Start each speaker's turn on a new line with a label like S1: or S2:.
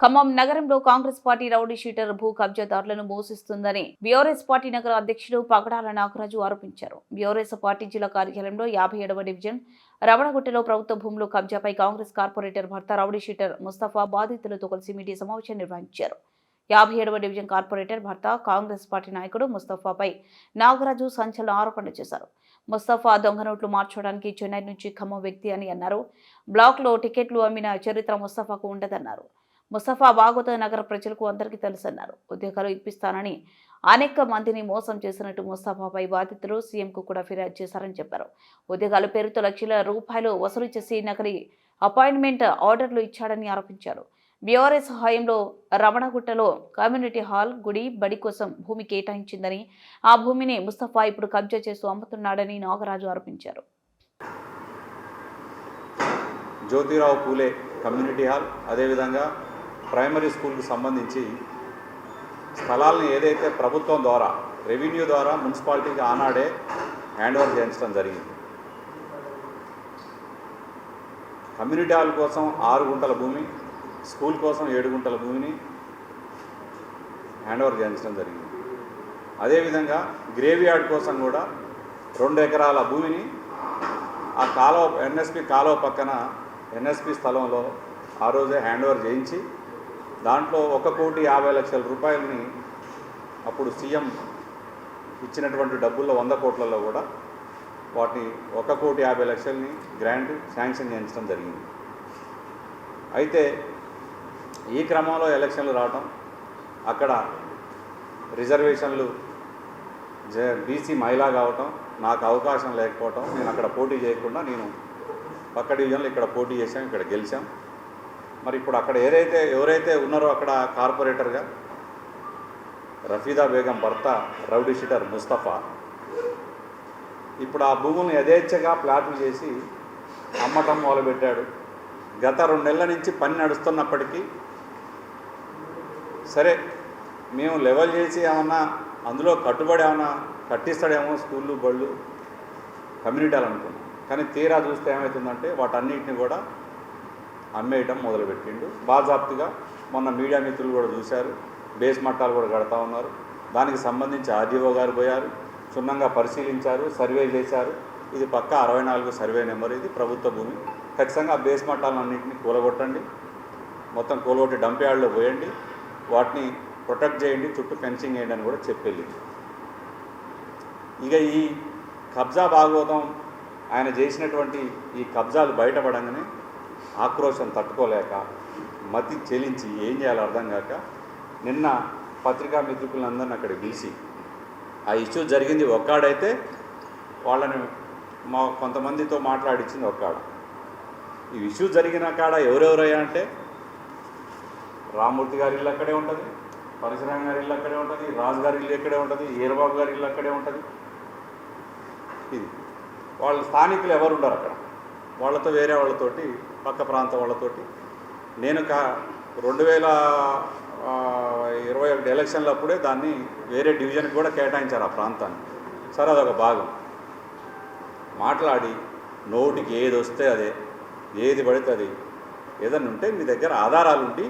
S1: ఖమ్మం నగరంలో Congress party rowdy sheeter భూ కబ్జాదారులను మోసిస్తుందని BRS party నగర అధ్యక్షుడు పగడాల నాగరాజు ఆరోపించారు. బీఆర్ఎస్ పార్టీ జిల్లా కార్యాలయంలో యాభై ఏడవ డివిజన్ రవణగుట్టలో ప్రభుత్వ భూములు కబ్జాపై కాంగ్రెస్ కార్పొరేటర్ భర్త రౌడీ షీటర్ ముస్తఫా బాధితులతో కలిసి మీడియా సమావేశం నిర్వహించారు. యాభై ఏడవ డివిజన్ కార్పొరేటర్ భర్త కాంగ్రెస్ పార్టీ నాయకుడు ముస్తఫాపై నాగరాజు సంచలన ఆరోపణలు చేశారు. ముస్తఫా దొంగ నోట్లు మార్చడానికి చెన్నై నుంచి ఖమ్మం వ్యక్తి అని అన్నారు. బ్లాక్లో టికెట్లు అమ్మిన చరిత్ర ముస్తఫాకు ఉండదన్నారు. ముస్తఫా బాగోత నగర ప్రజలకు అందరికీ తెలుసన్నారు. ఉద్యోగాలు ఇప్పిస్తానని అనేక మందిని మోసం చేసినట్టు ముస్తఫాపై బాధితులు సీఎంకు కూడా ఫిర్యాదు చేశారని చెప్పారు. ఉద్యోగాల పేరుతో లక్షల రూపాయలు వసూలు చేసి నకలి అపాయింట్మెంట్ ఆర్డర్లు ఇచ్చాడని ఆరోపించారు. బీఆర్ఎస్ హయాంలో రమణగుట్టలో కమ్యూనిటీ హాల్ గుడి బడి కోసం భూమి కేటాయించిందని ఆ భూమిని ముస్తఫా ఇప్పుడు కబ్జా చేస్తూ అమ్ముతున్నాడని నాగరాజు ఆరోపించారు.
S2: Jyotirao Phule community hall. అదేవిధంగా ప్రైమరీ స్కూల్కి సంబంధించి స్థలాలను ఏదైతే ప్రభుత్వం ద్వారా రెవెన్యూ ద్వారా మున్సిపాలిటీకి ఆనాడే హ్యాండ్ ఓవర్ చేయించడం జరిగింది. కమ్యూనిటీ హాల్ కోసం ఆరు గుంటల భూమి స్కూల్ కోసం ఏడు గుంటల భూమిని హ్యాండ్ ఓవర్ చేయించడం జరిగింది. అదేవిధంగా గ్రేవ్ యార్డ్ కోసం కూడా రెండు ఎకరాల భూమిని ఆ కాలువ ఎన్ఎస్పి కాలువ పక్కన ఎన్ఎస్పి స్థలంలో ఆ రోజే హ్యాండ్ ఓవర్ చేయించి దాంట్లో ఒక కోటి యాభై లక్షల రూపాయలని అప్పుడు సీఎం ఇచ్చినటువంటి డబ్బుల్లో వంద కోట్లలో కూడా వాటిని ఒక కోటి యాభై లక్షల్ని గ్రాంట్ శాంక్షన్ చేయించడం జరిగింది. అయితే ఈ క్రమంలో ఎలక్షన్లు రావటం అక్కడ రిజర్వేషన్లు జ బీసీ మహిళా కావటం నాకు అవకాశం లేకపోవటం నేను అక్కడ పోటీ చేయకుండా నేను పక్క డివిజన్లో ఇక్కడ పోటీ చేశాం ఇక్కడ గెలిచాం. మరి ఇప్పుడు అక్కడ ఏదైతే ఎవరైతే ఉన్నారో అక్కడ కార్పొరేటర్గా? రఫీదా బేగం భర్త రౌడీ షీటర్ ముస్తఫా. ఇప్పుడు ఆ భూములను యథేచ్ఛగా ప్లాట్లు చేసి అమ్మటం మొదలుపెట్టాడు. గత రెండు నెలల నుంచి పని నడుస్తున్నప్పటికీ సరే మేము లెవెల్ చేసి ఏమన్నా అందులో కట్టుబడి ఏమన్నా కట్టిస్తాడేమో స్కూళ్ళు బళ్ళు కమ్యూనిటీలు అనుకున్నాం. కానీ తీరా చూస్తే ఏమవుతుందంటే వాటన్నిటిని కూడా అమ్మేయటం మొదలుపెట్టిండు. బాజాప్తిగా మొన్న మీడియా మిత్రులు కూడా చూశారు. బేస్ మట్టాలు కూడా కడతా ఉన్నారు. దానికి సంబంధించి ఆర్డీఓ గారు పోయారు. క్షుణ్ణంగా పరిశీలించారు సర్వే చేశారు. ఇది పక్క అరవై నాలుగు సర్వే నెంబర్ ఇది ప్రభుత్వ భూమి. ఖచ్చితంగా ఆ బేస్ మట్టాలన్నింటినీ కూలగొట్టండి. మొత్తం కూలగొట్టి డంప్ యార్డ్లో పోయండి. వాటిని ప్రొటెక్ట్ చేయండి. చుట్టూ ఫెన్సింగ్ వేయండి అని కూడా చెప్పెళ్ళింది. ఇక ఈ కబ్జా భాగవతం ఆయన చేసినటువంటి ఈ కబ్జాలు బయటపడంగానే ఆక్రోశం తట్టుకోలేక మతి చెలించి ఏం చేయాలో అర్థం కాక నిన్న పత్రికా మిత్రులందరిని అక్కడ పిలిచి ఆ ఇష్యూ జరిగింది ఒక్కాడైతే వాళ్ళని మా కొంతమందితో మాట్లాడించింది ఒక్కాడ. ఈ ఇష్యూ జరిగిన కాడ ఎవరెవరయ్యా అంటే రామూర్తి గారి ఇల్లు అక్కడే ఉంటుంది పరశురామ గారి ఇల్లు అక్కడే ఉంటుంది రాజు గారి ఇల్లు ఇక్కడే ఉంటుంది ఈరబాబు గారి ఇల్లు అక్కడే ఉంటుంది. ఇది. వాళ్ళ స్థానికులు ఎవరు ఉండరు అక్కడ వాళ్ళతో వేరే వాళ్ళతోటి పక్క ప్రాంతం వాళ్ళతోటి. నేను కా రెండు వేల ఇరవై ఒకటి ఎలక్షన్లు అప్పుడే దాన్ని వేరే డివిజన్కి కూడా కేటాయించారు ఆ ప్రాంతాన్ని. సరే అదొక భాగం. మాట్లాడి నోటికి ఏది వస్తే అదే ఏది పడితే అది. ఏదన్నా ఉంటే మీ దగ్గర ఆధారాలు ఉండి